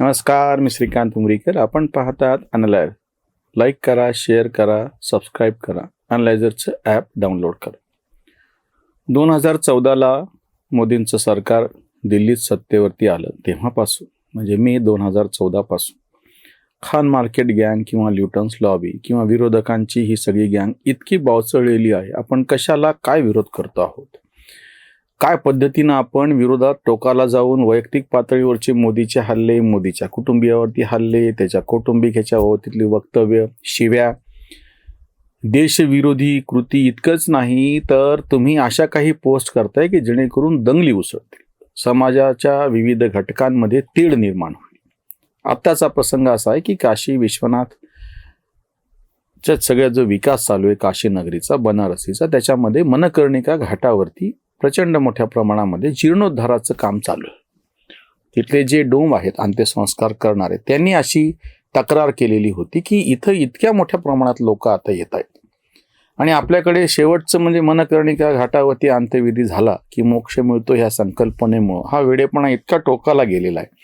नमस्कार मी श्रीकांत उमरीकर. आपण पाहतात अनलायझ लाईक करा शेअर करा सबस्क्राईब करा. अनलायझरचं ॲप डाउनलोड करा. दोन हजार चौदाला मोदींचं सरकार दिल्लीत सत्तेवरती आलं. तेव्हापासून म्हणजे मे दोन हजार चौदापासून खान मार्केट गँग किंवा ल्युटन्स लॉबी किंवा विरोधकांची ही सगळी गँग इतकी बावचळलेली आहे. आपण कशाला काय विरोध करतो आहोत? काय पद्धतीनं आपण विरोधात टोकाला जाऊन वैयक्तिक पातळीवरचे मोदीचे हल्ले मोदीच्या कुटुंबियावरती हल्ले त्याच्या कौटुंबिक ह्याच्या वक्तव्य शिव्या देशविरोधी कृती इतकंच नाही तर तुम्ही अशा काही पोस्ट करताय की जेणेकरून दंगली उसळतील. समाजाच्या विविध घटकांमध्ये तीड निर्माण होईल. आत्ताचा प्रसंग असा आहे की काशी विश्वनाथ च्या सगळ्या जो विकास चालू आहे काशी नगरीचा बनारसीचा त्याच्यामध्ये मनकर्णिका घाटावरती प्रचंड मोठ्या प्रमाणामध्ये जीर्णोद्धाराचं काम चालू आहे. तिथले जे डोम आहेत अंत्यसंस्कार करणारे त्यांनी अशी तक्रार केलेली होती की इथं इतक्या मोठ्या प्रमाणात लोक आता येत आहेत. आणि आपल्याकडे शेवटचं म्हणजे मनकर्णिका घाटावरती अंत्यविधी झाला की मोक्ष मिळतो ह्या संकल्पनेमुळं. हा वेडेपणा इतका टोकाला गेलेला आहे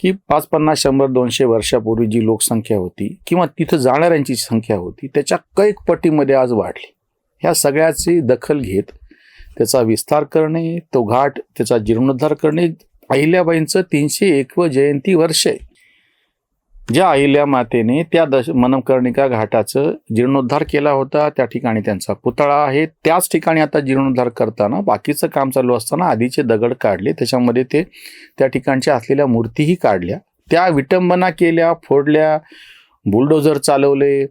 की पाच पन्नास शंभर दोनशे वर्षापूर्वी जी लोकसंख्या होती किंवा तिथं जाणाऱ्यांची संख्या होती त्याच्या कैक पटीमध्ये आज वाढली. ह्या सगळ्याची दखल घेत त्याचा विस्तार करणे तो घाट त्याचा जीर्णोद्धार करणे अहिल्याबाईंचं तीनशे एकवं जयंती वर्ष. आहे ज्या अहिल्या मातेने त्या दश मनकर्णिका घाटाचं जीर्णोद्धार केला होता त्या ठिकाणी त्यांचा पुतळा आहे. त्याच ठिकाणी आता जीर्णोद्धार करताना बाकीचं काम चालू असताना आधीचे दगड काढले. त्याच्यामध्ये ते त्या ठिकाणच्या असलेल्या मूर्तीही काढल्या. त्या विटंबना केल्या फोडल्या बुलडोझर चालवले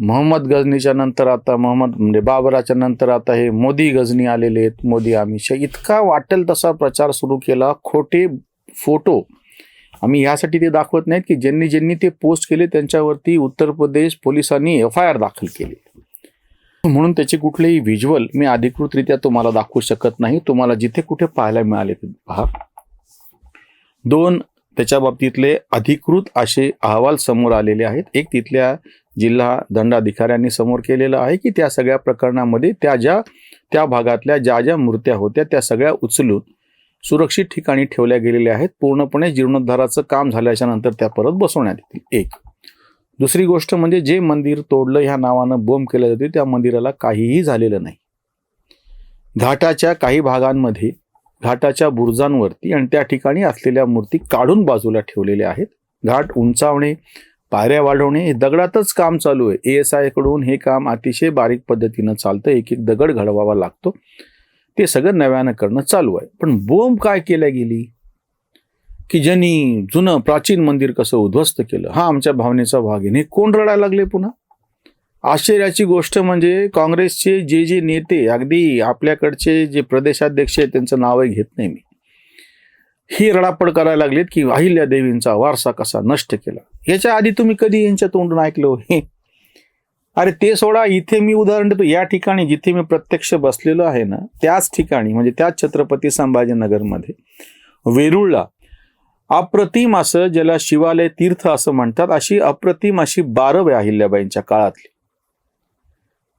मोहम्मद गजनीच्या नंतर आता मोहम्मद म्हणजे बाबराच्या नंतर आता हे मोदी गजनी आलेले आहेत मोदी आम्ही इतका वाटेल तसा प्रचार सुरू केला खोटे फोटो. आम्ही यासाठी ते दाखवत नाहीत की ज्यांनी ज्यांनी ते पोस्ट केले त्यांच्यावरती उत्तर प्रदेश पोलिसांनी एफ आय आर दाखल केली. म्हणून त्याचे कुठलेही व्हिज्युअल मी अधिकृतरित्या तुम्हाला दाखवू शकत नाही. तुम्हाला जिथे कुठे पाहायला मिळाले ते पहा. दोन त्याच्या बाबतीतले अधिकृत असे अहवाल समोर आलेले आहेत. एक तिथल्या जिल्हा दंडाधिकाऱ्यांनी समोर केलेलं आहे की त्या सगळ्या प्रकरणामध्ये त्या ज्या त्या भागातल्या ज्या ज्या मूर्त्या होत्या त्या सगळ्या उचलून सुरक्षित ठिकाणी ठेवल्या गेलेल्या आहेत. पूर्णपणे जीर्णोद्धाराचं काम झाल्याच्यानंतर त्या परत बसवण्यात येतील. एक. दुसरी गोष्ट म्हणजे जे मंदिर तोडलं ह्या नावानं बोंब केलं जाते त्या मंदिराला काहीही झालेलं नाही. घाटाच्या काही भागांमध्ये घाटाच्या बुरुजांवरती आणि त्या ठिकाणी असलेल्या मूर्ती काढून बाजूला ठेवलेल्या आहेत. घाट उंचावणे पायऱ्या वाढवणे हे दगडातच काम चालू आहे. ए एस आयकडून हे काम अतिशय बारीक पद्धतीनं चालतं एक एक दगड घडवावा लागतो. ते सगळं नव्यानं करणं चालू आहे. पण बोंब काय केल्या गेली? की ज्यांनी जुनं प्राचीन मंदिर कसं उद्ध्वस्त केलं? हा आमच्या भावनेचा भाग आहे. हे कोण रडायला लागले पुन्हा? आश्चर्याची गोष्ट म्हणजे काँग्रेसचे जे जे नेते अगदी आपल्याकडचे जे प्रदेशाध्यक्ष आहेत त्यांचं नावही घेत नाही मी. ही रडापड करायला लागलीत की अहिल्या देवींचा वारसा कसा नष्ट केला? याच्या आधी तुम्ही कधी यांच्या तोंडून ऐकलं हो? हे? अरे ते सोडा इथे मी उदाहरण देतो. या ठिकाणी जिथे मी प्रत्यक्ष बसलेलो आहे ना त्याच ठिकाणी म्हणजे त्याच छत्रपती संभाजीनगरमध्ये वेरूळला अप्रतिम असं ज्याला शिवालय तीर्थ असं म्हणतात अशी अप्रतिम अशी बारव आहे अहिल्याबाईंच्या काळातली.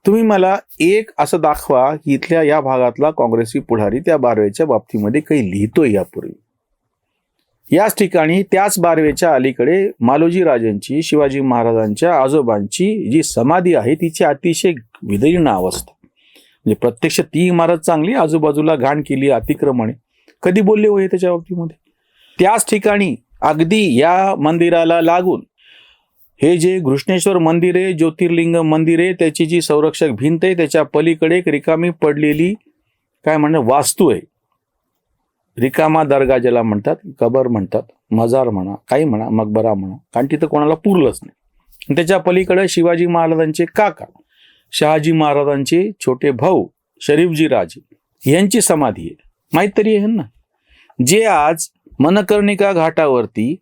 तुम्ही मला एक असं दाखवा की इथल्या या भागातला काँग्रेसी पुढारी त्या बारवेच्या बाबतीमध्ये काही लिहितोय यापूर्वी. याच ठिकाणी त्याच बारवेच्या अलीकडे मालोजी राजांची शिवाजी महाराजांच्या आजोबांची जी समाधी आहे तिची अतिशय विदीर्ण अवस्था. म्हणजे प्रत्यक्ष ती इमारत चांगली आजूबाजूला घाण केली अतिक्रमणे. कधी बोलले होय त्याच्या बाबतीमध्ये त्याच ठिकाणी अगदी या मंदिराला लागून हे जे घृष्णेश्वर मंदिर आहे ज्योतिर्लिंग मंदिर आहे त्याची जी संरक्षक भिंत आहे त्याच्या पलीकडे एक रिकामी पडलेली काय म्हणणं वास्तू आहे. रिकामा दर्गा ज्याला म्हणतात कबर म्हणतात मजार म्हणा काही म्हणा मकबरा म्हणा कारण तिथं कोणाला पुरलंच नाही. त्याच्या पलीकडे शिवाजी महाराजांचे काका शहाजी महाराजांचे छोटे भाऊ शरीफजी राजे यांची समाधी आहे. माहीत तरी आहे ना? जे आज मनकर्णिका घाटावरती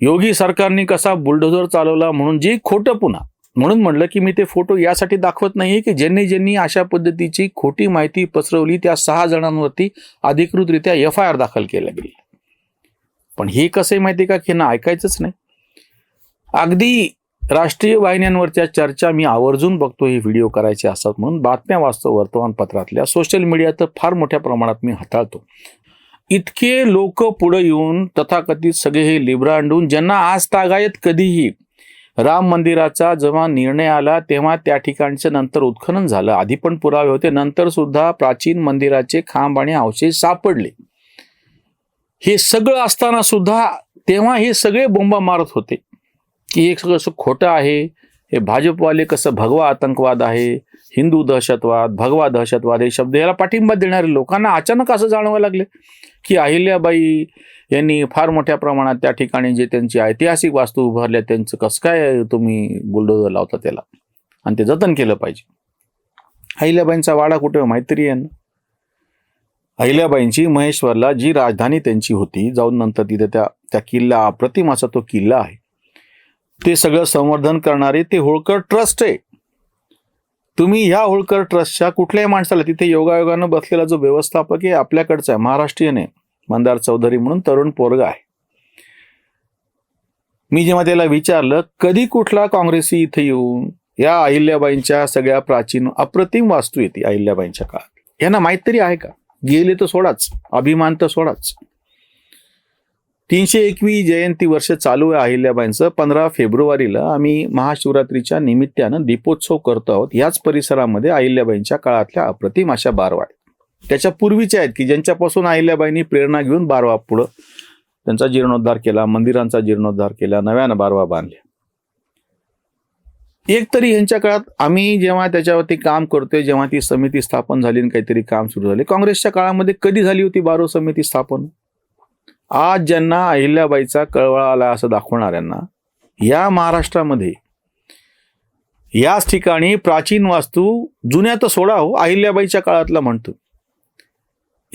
योगी सरकारने कसा बुलडोझर चालवला म्हणून जे खोटं पुन्हा म्हणून म्हणलं की मी ते फोटो यासाठी दाखवत नाही की ज्यांनी ज्यांनी अशा पद्धतीची खोटी माहिती पसरवली त्या सहा जणांवरती अधिकृतरित्या एफ आय आर दाखल केल्या गेली. पण हे कसं आहे माहिती का? की ना ऐकायचंच नाही. अगदी राष्ट्रीय वाहिन्यांवरच्या चर्चा मी आवर्जून बघतो हे व्हिडिओ करायचे असतात म्हणून बातम्या वाचतो वर्तमानपत्रातल्या सोशल मीडिया तर फार मोठ्या प्रमाणात मी हाताळतो. इतके लोक पुढे येऊन तथाकथित सगळे हे लिब्रांडून ज्यांना आज तागायत कधीही राम मंदिराचा जेव्हा निर्णय आला तेव्हा त्या ठिकाणचं नंतर उत्खनन झालं. आधी पण पुरावे होते नंतर सुद्धा प्राचीन मंदिराचे खांब आणि अवशेष सापडले. हे सगळं असताना सुद्धा तेव्हा हे सगळे बोंबा मारत होते. की हे सगळं असं खोटं आहे. हे भाजपवाले कसं भगवा आतंकवाद आहे हिंदू दहशतवाद भगवा दहशतवाद हे शब्द याला पाठिंबा देणारे लोकांना अचानक असं जाणवायला लागले. की अहिल्याबाई यांनी फार मोठ्या प्रमाणात त्या ठिकाणी जे त्यांची ऐतिहासिक वास्तू उभारल्या त्यांचं कसं काय तुम्ही बुलडोजर लावता त्याला? आणि ते जतन केलं पाहिजे. अहिल्याबाईंचा वाडा कुठे? माहिती आहे ना अहिल्याबाईंची महेश्वरला जी राजधानी त्यांची होती जाऊन नंतर तिथे त्या त्या किल्ला अप्रतिम असा तो किल्ला आहे. ते सगळं संवर्धन करणारे ते होळकर ट्रस्ट आहे. तुम्ही ह्या होळकर ट्रस्टच्या कुठल्याही माणसाला तिथे योगायोगानं बसलेला जो व्यवस्थापक आहे आपल्याकडचा आहे महाराष्ट्रीयन आहे. मंदार चौधरी म्हणून तरुण पोरगा आहे. मी जेव्हा त्याला विचारलं कधी कुठला काँग्रेसी इथे येऊन या अहिल्याबाईंच्या सगळ्या प्राचीन अप्रतिम वास्तू येते अहिल्याबाईंच्या काळात? यांना माहीत तरी आहे का? गेले तर सोडाच अभिमान तर सोडाच. तीनशे एकवी जयंती वर्ष चालू आहे अहिल्याबाईंचं. पंधरा फेब्रुवारीला आम्ही महाशिवरात्रीच्या निमित्तानं दीपोत्सव करतो आहोत. याच परिसरामध्ये अहिल्याबाईंच्या काळातल्या अप्रतिम अशा बारवा त्याच्या पूर्वीच्या आहेत की ज्यांच्यापासून अहिल्याबाईंनी प्रेरणा घेऊन बारवा पुढं त्यांचा जीर्णोद्धार केला मंदिरांचा जीर्णोद्धार केला नव्यानं बारवा बांधल्या एक तरी यांच्या काळात आम्ही जेव्हा त्याच्यावरती काम करतोय जेव्हा ती समिती स्थापन झाली आणि काहीतरी काम सुरू झाले काँग्रेसच्या काळामध्ये कधी झाली होती बारो समिती स्थापन? आज ज्यांना अहिल्याबाईचा कळवळा आला असं दाखवणाऱ्यांना या महाराष्ट्रामध्ये याच ठिकाणी प्राचीन वास्तू जुन्या तर सोडा हो अहिल्याबाईच्या काळातला म्हणतो.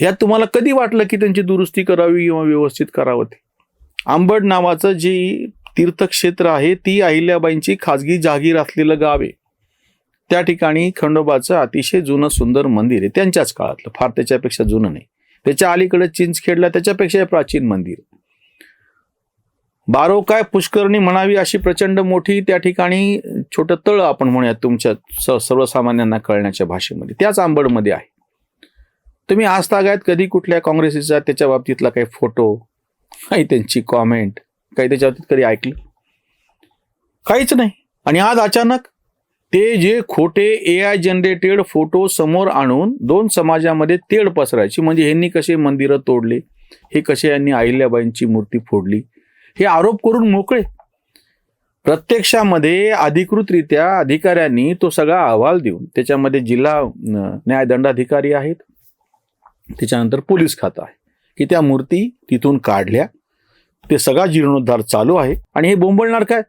यात तुम्हाला कधी वाटलं की त्यांची दुरुस्ती करावी किंवा व्यवस्थित करावं ते? आंबड नावाचं जी तीर्थक्षेत्र आहे ती अहिल्याबाईंची खाजगी जागीर असलेलं गाव आहे. त्या ठिकाणी खंडोबाचं अतिशय जुनं सुंदर मंदिर आहे. त्यांच्याच काळातलं फार त्याच्यापेक्षा जुनं नाही. त्याच्या अलीकडे चिंचखेडला त्याच्यापेक्षा प्राचीन मंदिर. बारो काय पुष्करणी म्हणावी अशी प्रचंड मोठी त्या ठिकाणी छोटं तळ आपण म्हणूयात तुमच्या सर्वसामान्यांना कळण्याच्या भाषेमध्ये. त्याच आंबडमध्ये आहे. तुम्ही आज तागायत कधी कुठल्या काँग्रेसीचा त्याच्या बाबतीतला काही फोटो काही त्यांची कॉमेंट काही त्याच्या बाबतीत कधी ऐकलं? काहीच नाही. आणि आज अचानक ते जे खोटे ए आय जनरेटेड फोटो समोर आणून दोन समाजामध्ये तेढ पसरायची म्हणजे ह्यांनी कसे मंदिरं तोडले हे कसे यांनी अहिल्याबाईंची मूर्ती फोडली हे आरोप करून मोकळे. प्रत्यक्षामध्ये अधिकृतरित्या अधिकाऱ्यांनी तो सगळा अहवाल देऊन त्याच्यामध्ये जिल्हा न्यायदंडाधिकारी आहेत त्याच्यानंतर पोलीस खातं आहे. की त्या मूर्ती तिथून काढल्या. ते सगळा जीर्णोद्धार चालू आहे. आणि हे बोंबळणार काय?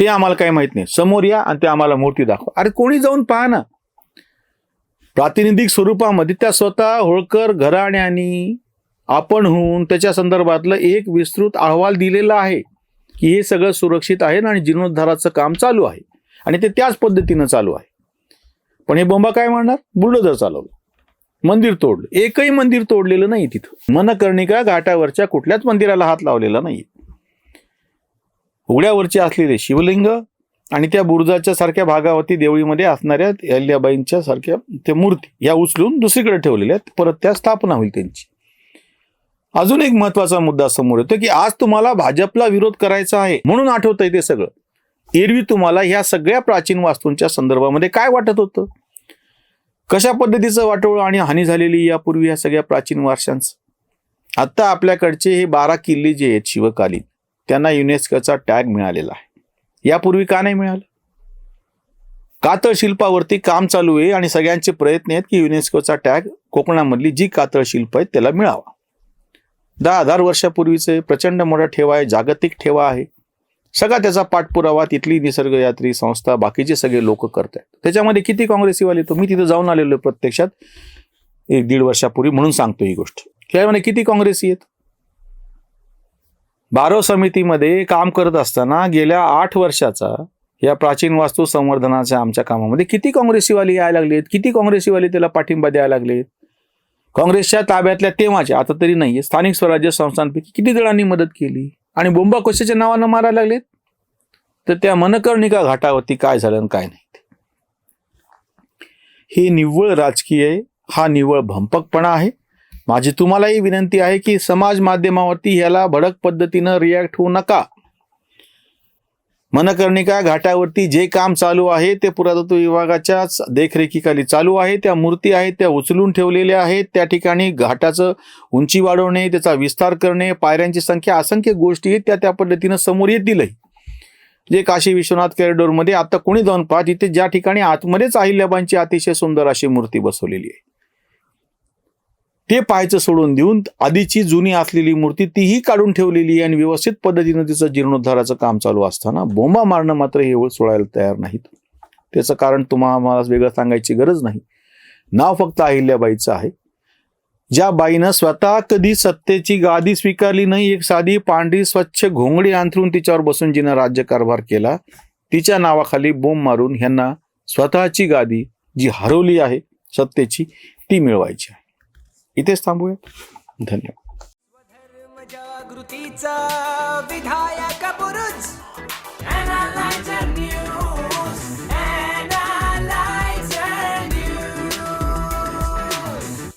ते आम्हाला काही माहीत नाही. समोर या आणि ते आम्हाला मूर्ती दाखवा. अरे कोणी जाऊन पहा ना. प्रातिनिधिक स्वरूपामध्ये त्या स्वतः होळकर घराण्यानी आपण होऊन त्याच्या संदर्भातलं एक विस्तृत अहवाल दिलेला आहे. की हे सगळं सुरक्षित आहे आणि जीर्णोद्धाराचं काम चालू आहे. आणि ते त्याच पद्धतीनं चालू आहे. पण हे बोंबा काय म्हणणार? बुलडोजर चालवलं. मंदिर तोडलं. एकही मंदिर तोडलेलं नाही तिथं. मनकर्णिका घाटावरच्या कुठल्याच मंदिराला हात लावलेला नाही. उघड्यावरचे असलेले शिवलिंग आणि त्या बुरुजाच्या सारख्या भागावरती देवळीमध्ये असणाऱ्या अहिल्याबाईंच्या सारख्या त्या मूर्ती या उचलून दुसरीकडे ठेवलेल्या आहेत. परत त्या स्थापना होईल त्यांची. अजून एक महत्त्वाचा मुद्दा समोर येतो की आज तुम्हाला भाजपला विरोध करायचा आहे म्हणून आठवतंय ते सगळं. एरवी तुम्हाला ह्या सगळ्या प्राचीन वास्तूंच्या संदर्भामध्ये काय वाटत होतं? कशा पद्धतीचं वाटोळ आणि हानी झालेली यापूर्वी या सगळ्या प्राचीन वारशांचं? आत्ता आपल्याकडचे हे बारा किल्ले जे आहेत शिवकालीन त्यांना युनेस्कोचा टॅग मिळालेला आहे. यापूर्वी का नाही मिळालं? कातळ शिल्पावरती काम चालू आहे आणि सगळ्यांचे प्रयत्न आहेत की युनेस्कोचा टॅग कोकणामधली जी कातळ शिल्प आहेत त्याला मिळावा? दहा हजार वर्षापूर्वीचे प्रचंड मोठा ठेवा आहे जागतिक ठेवा आहे. सगळा त्याचा पाठपुरावा तिथली निसर्गयात्री संस्था बाकीचे सगळे लोक करत आहेत त्याच्यामध्ये किती काँग्रेसीवाले तो मी तिथं जाऊन आलेलो प्रत्यक्षात. एक दीड वर्षापूर्वी म्हणून सांगतो ही गोष्ट. त्यामध्ये किती काँग्रेसी आहेत? बारो समितीमध्ये काम करत असताना गेल्या आठ वर्षाचा या प्राचीन वास्तू संवर्धनाच्या आमच्या कामामध्ये किती काँग्रेसीवाले यायला लागलेत किती काँग्रेसीवाले त्याला पाठिंबा द्यायला लागलेत काँग्रेसच्या ताब्यातल्या तेव्हाच्या आता तरी नाहीये स्थानिक स्वराज्य संस्थांपैकी किती जणांनी मदत केली? आणि बोंबा कशाच्या नावानं मारायला लागलेत? तर त्या मनकर्णिका घाटावरती काय झालं आणि काय नाही हे निव्वळ राजकीय आहे हा निव्वळ भंपकपणा आहे. माझी तुम्हालाही विनंती आहे की समाज माध्यमावरती ह्याला भडक पद्धतीनं रिॲक्ट होऊ नका. मनकर्णिका घाटावरती जे काम चालू आहे ते पुरातत्व विभागाच्याच देखरेखीखाली चालू आहे. त्या मूर्ती आहेत त्या उचलून ठेवलेल्या आहेत. त्या ठिकाणी घाटाचं उंची वाढवणे त्याचा विस्तार करणे पायऱ्यांची संख्या असंख्य गोष्टी आहेत. त्या त्या पद्धतीनं समोर येतीलही जे काशी विश्वनाथ कॉरिडॉरमध्ये आता कोणी जाऊन पाहा तिथे ज्या ठिकाणी आतमध्येच अहिल्याबाईंची अतिशय सुंदर अशी मूर्ती बसवलेली आहे. ते पाहायचं सोडून देऊन आधीची जुनी असलेली मूर्ती तीही काढून ठेवलेली आहे आणि व्यवस्थित पद्धतीनं तिचं जीर्णोद्धाराचं काम चालू असताना बोंबा मारणं मात्र हे सोडायला तयार नाहीत. त्याचं कारण तुम्हाला मला वेगळं सांगायची गरज नाही. नाव फक्त अहिल्याबाईचं आहे. ज्या बाईनं स्वतः कधी सत्तेची गादी स्वीकारली नाही एक साधी पांढरी स्वच्छ घोंगडी अंथरून तिच्यावर बसून जिनं राज्यकारभार केला तिच्या नावाखाली बोंब मारून ह्यांना स्वतःची गादी जी हरवली आहे सत्तेची ती मिळवायची आहे. इथेच थांबूया. धन्यवाद. जागृतीचा विधायक बुरुज